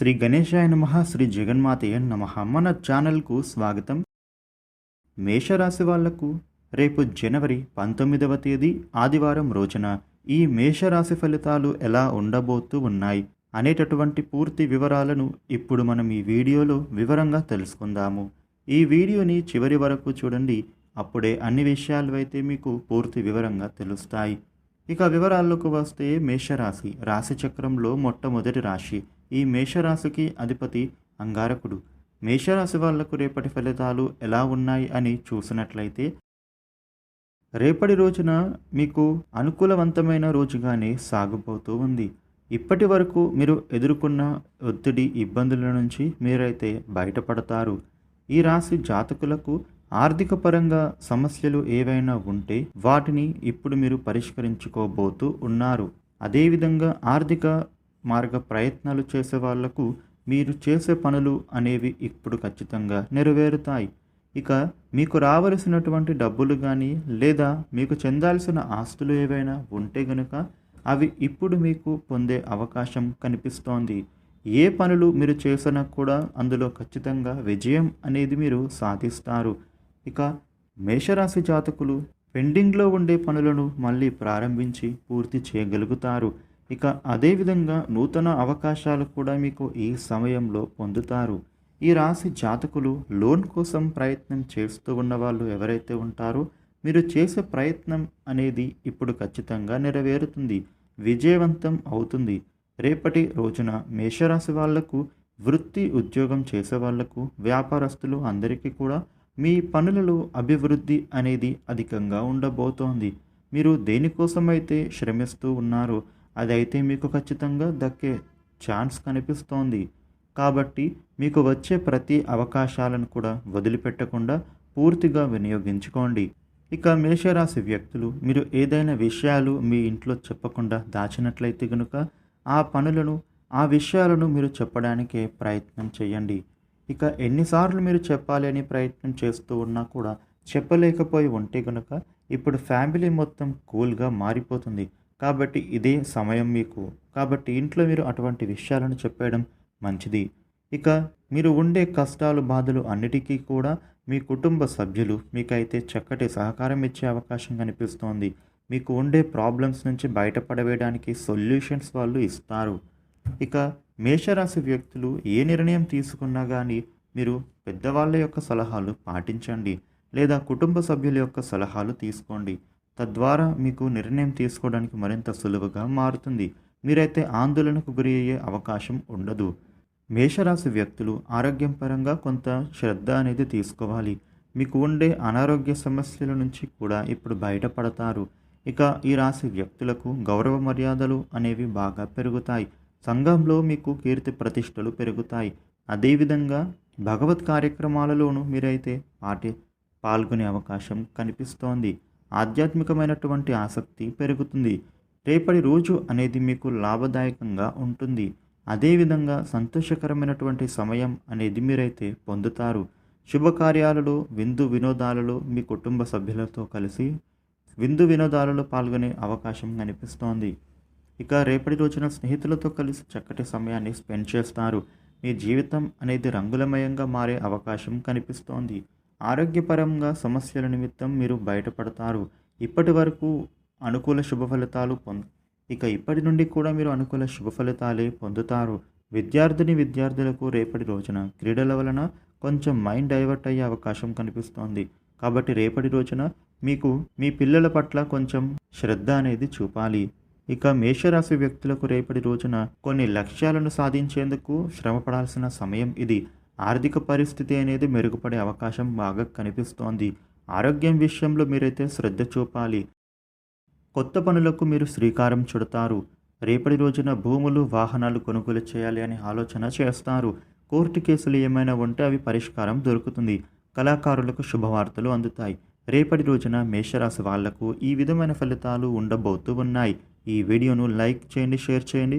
శ్రీ గణేశాయ నమ శ్రీ జగన్మాతయ నమ. మన ఛానల్కు స్వాగతం. మేషరాశి వాళ్ళకు రేపు జనవరి పంతొమ్మిదవ తేదీ ఆదివారం రోజున ఈ మేషరాశి ఫలితాలు ఎలా ఉండబోతూ ఉన్నాయి అనేటటువంటి పూర్తి వివరాలను ఇప్పుడు మనం ఈ వీడియోలో వివరంగా తెలుసుకుందాము. ఈ వీడియోని చివరి వరకు చూడండి. అప్పుడే అన్ని విషయాలు అయితే మీకు పూర్తి వివరంగా తెలుస్తాయి. ఇక వివరాల్లోకి వస్తే మేషరాశి రాశి చక్రంలో మొట్టమొదటి రాశి. ఈ మేషరాశికి అధిపతి అంగారకుడు. మేషరాశి వాళ్ళకు రేపటి ఫలితాలు ఎలా ఉన్నాయి అని చూసినట్లయితే రేపటి రోజున మీకు అనుకూలవంతమైన రోజుగానే సాగుబోతూ ఉంది. ఇప్పటి వరకు మీరు ఎదుర్కొన్న ఒత్తిడి ఇబ్బందుల నుంచి మీరైతే బయటపడతారు. ఈ రాశి జాతకులకు ఆర్థిక పరంగా సమస్యలు ఏవైనా ఉంటే వాటిని ఇప్పుడు మీరు పరిష్కరించుకోబోతూ ఉన్నారు. అదేవిధంగా ఆర్థిక మార్గ ప్రయత్నాలు చేసే వాళ్ళకు మీరు చేసే పనులు అనేవి ఇప్పుడు ఖచ్చితంగా నెరవేరుతాయి. ఇక మీకు రావలసినటువంటి డబ్బులు కానీ లేదా మీకు చెందాల్సిన ఆస్తులు ఏవైనా ఉంటే గనుక అవి ఇప్పుడు మీకు పొందే అవకాశం కనిపిస్తోంది. ఏ పనులు మీరు చేసినా కూడా అందులో ఖచ్చితంగా విజయం అనేది మీరు సాధిస్తారు. ఇక మేషరాశి జాతకులు పెండింగ్లో ఉండే పనులను మళ్ళీ ప్రారంభించి పూర్తి చేయగలుగుతారు. ఇక అదేవిధంగా నూతన అవకాశాలు కూడా మీకు ఈ సమయంలో పొందుతారు. ఈ రాశి జాతకులు లోన్ కోసం ప్రయత్నం చేస్తూ ఉన్న వాళ్ళు ఎవరైతే ఉంటారో మీరు చేసే ప్రయత్నం అనేది ఇప్పుడు ఖచ్చితంగా నెరవేరుతుంది. విజయవంతం అవుతుంది. రేపటి రోజున మేషరాశి వాళ్ళకు వృత్తి ఉద్యోగం చేసే వాళ్ళకు వ్యాపారస్తులు అందరికీ కూడా మీ పనులలో అభివృద్ధి అనేది అధికంగా ఉండబోతోంది. మీరు దేనికోసమైతే శ్రమిస్తూ ఉన్నారో అదైతే మీకు ఖచ్చితంగా దక్కే ఛాన్స్ కనిపిస్తోంది. కాబట్టి మీకు వచ్చే ప్రతి అవకాశాలను కూడా వదిలిపెట్టకుండా పూర్తిగా వినియోగించుకోండి. ఇక మేషరాశి వ్యక్తులు మీరు ఏదైనా విషయాలు మీ ఇంట్లో చెప్పకుండా దాచినట్లయితే కనుక ఆ పనులను ఆ విషయాలను మీరు చెప్పడానికే ప్రయత్నం చేయండి. ఇక ఎన్నిసార్లు మీరు చెప్పాలి అని ప్రయత్నం చేస్తూ ఉన్నా కూడా చెప్పలేకపోయి ఉంటే కనుక ఇప్పుడు ఫ్యామిలీ మొత్తం కూల్గా మారిపోతుంది. కాబట్టి ఇదే సమయం మీకు. కాబట్టి ఇంట్లో మీరు అటువంటి విషయాలను చెప్పేయడం మంచిది. ఇక మీరు ఉండే కష్టాలు బాధలు అన్నిటికీ కూడా మీ కుటుంబ సభ్యులు మీకైతే చక్కటి సహకారం ఇచ్చే అవకాశం కనిపిస్తోంది. మీకు ఉండే ప్రాబ్లమ్స్ నుంచి బయటపడవేయడానికి సొల్యూషన్స్ వాళ్ళు ఇస్తారు. ఇక మేషరాశి వ్యక్తులు ఏ నిర్ణయం తీసుకున్నా కానీ మీరు పెద్దవాళ్ళ యొక్క సలహాలు పాటించండి. లేదా కుటుంబ సభ్యుల యొక్క సలహాలు తీసుకోండి. తద్వారా మీకు నిర్ణయం తీసుకోవడానికి మరింత సులువుగా మారుతుంది. మీరైతే ఆందోళనకు గురి అయ్యే అవకాశం ఉండదు. మేషరాశి వ్యక్తులు ఆరోగ్యం పరంగా కొంత శ్రద్ధ అనేది తీసుకోవాలి. మీకు ఉండే అనారోగ్య సమస్యల నుంచి కూడా ఇప్పుడు బయటపడతారు. ఇక ఈ రాశి వ్యక్తులకు గౌరవ మర్యాదలు అనేవి బాగా పెరుగుతాయి. సంఘంలో మీకు కీర్తి ప్రతిష్టలు పెరుగుతాయి. అదేవిధంగా భగవత్ కార్యక్రమాలలోనూ మీరైతే పాటి పాల్గొనే అవకాశం కనిపిస్తోంది. ఆధ్యాత్మికమైనటువంటి ఆసక్తి పెరుగుతుంది. రేపటి రోజు అనేది మీకు లాభదాయకంగా ఉంటుంది. అదేవిధంగా సంతోషకరమైనటువంటి సమయం అనేది మీరైతే పొందుతారు. శుభకార్యాలలో విందు వినోదాలలో మీ కుటుంబ సభ్యులతో కలిసి విందు వినోదాలలో పాల్గొనే అవకాశం కనిపిస్తోంది. ఇక రేపటి రోజున స్నేహితులతో కలిసి చక్కటి సమయాన్ని స్పెండ్ చేస్తారు. మీ జీవితం అనేది రంగులమయంగా మారే అవకాశం కనిపిస్తోంది. ఆరోగ్యపరంగా సమస్యల నిమిత్తం మీరు బయటపడతారు. ఇప్పటి వరకు అనుకూల శుభ ఫలితాలు పొంద ఇక ఇప్పటి నుండి కూడా మీరు అనుకూల శుభ ఫలితాలే పొందుతారు. విద్యార్థిని విద్యార్థులకు రేపటి రోజున క్రీడల వలన కొంచెం మైండ్ డైవర్ట్ అయ్యే అవకాశం కనిపిస్తోంది. కాబట్టి రేపటి రోజున మీకు మీ పిల్లల పట్ల కొంచెం శ్రద్ధ అనేది చూపాలి. ఇక మేషరాశి వ్యక్తులకు రేపటి రోజున కొన్ని లక్ష్యాలను సాధించేందుకు శ్రమపడాల్సిన సమయం ఇది. ఆర్థిక పరిస్థితి అనేది మెరుగుపడే అవకాశం బాగా కనిపిస్తోంది. ఆరోగ్యం విషయంలో మీరైతే శ్రద్ధ చూపాలి. కొత్త పనులకు మీరు శ్రీకారం చుడతారు. రేపటి రోజున భూములు వాహనాలు కొనుగోలు చేయాలి అని ఆలోచన చేస్తారు. కోర్టు కేసులు ఏమైనా ఉంటే అవి పరిష్కారం దొరుకుతుంది. కళాకారులకు శుభవార్తలు అందుతాయి. రేపటి రోజున మేషరాశి వాళ్ళకు ఈ విధమైన ఫలితాలు ఉండబోతూ ఉన్నాయి. ఈ వీడియోను లైక్ చేయండి షేర్ చేయండి.